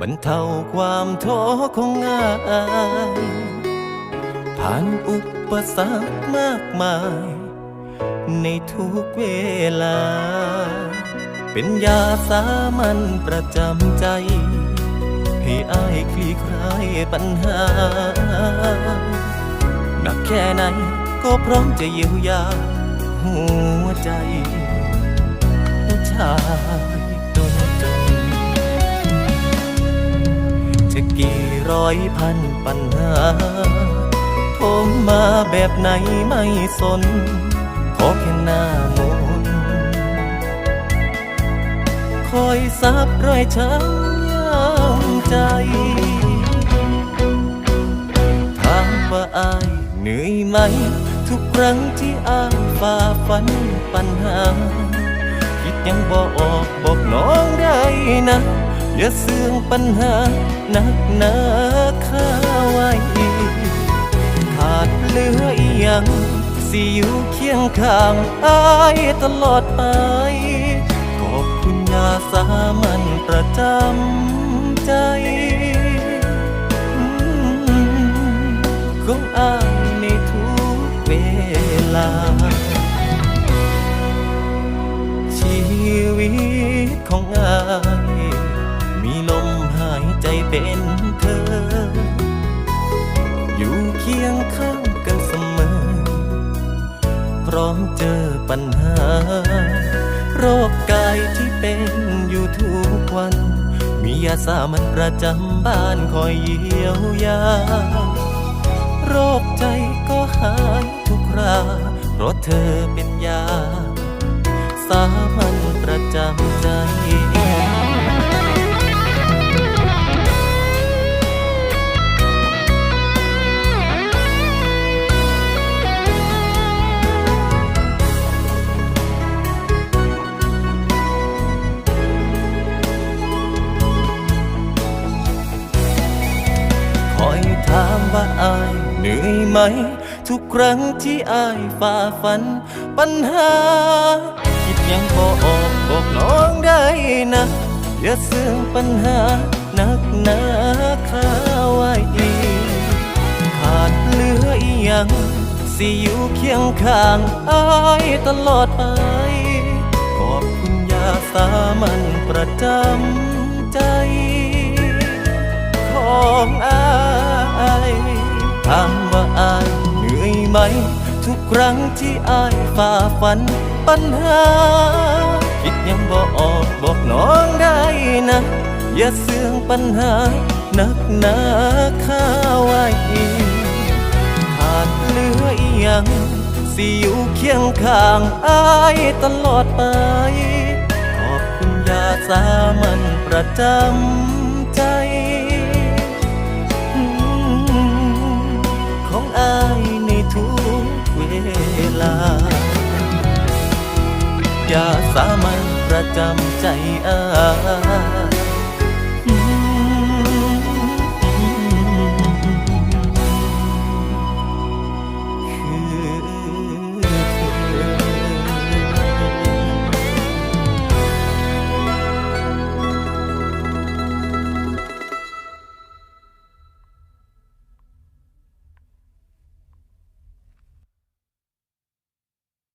บรรเท่าความท้อของงาย ผ่านอุปสรรคมากมาย ในทุกเวลา เป็นยาสามัญประจำใจ ให้อายคลี่คลายปัญหา หนักแค่ไหนก็พร้อมจะเยียวยาหัวใจผู้ชาย กี่ร้อยพันปัญหาผมมาแบบไหนไม่สน ขอแค่หน้ามนคอยซับรอยช้ำยามใจถามว่าอายเหนื่อยไหม ทุกครั้งที่อายฝ่าฟันปัญหา คิดยังบอกออกบอกน้องได้นะ อย่าเสื่องปัญหาหนักหนาข้าไว้ขาดเหลืออีหยังสิอยู่เคียงข้างอายตลอดไป ขอบคุณยาสามัญประจำใจของอายในทุกเวลา ชีวิตของอาย ร้อมเจอปัญหา โรคกายที่เป็นอยู่ทุกวัน มียาสามัญประจำบ้านคอยเยียวยา โรคใจก็หายทุกคราเพราะเธอเป็นยา สามัญประจำใจ อยไหม ทุกครั้งที่อายฝ่าฟันปัญหา คิดยังพอออกบอกน้องได้นะ อย่าเสื่องปัญหานักหนาข้าไว้อีขาดเหลืออีหยังสิอยู่เคียงข้างอายตลอดไป ขอบคุณยาสามัญประจำใจ ของอาย ไหม ทุกครั้งที่อายฝ่าฟันปัญหา คิดยังบอกออกบอกน้องได้นะ อย่าเสื่องปัญหาหนักหนาข้าไว้ขาดเหลืออีหยังสิอยู่เคียงข้างอายตลอดไป ขอบคุณยาสามัญประจำ ลา อย่าสามัญประจำใจอาย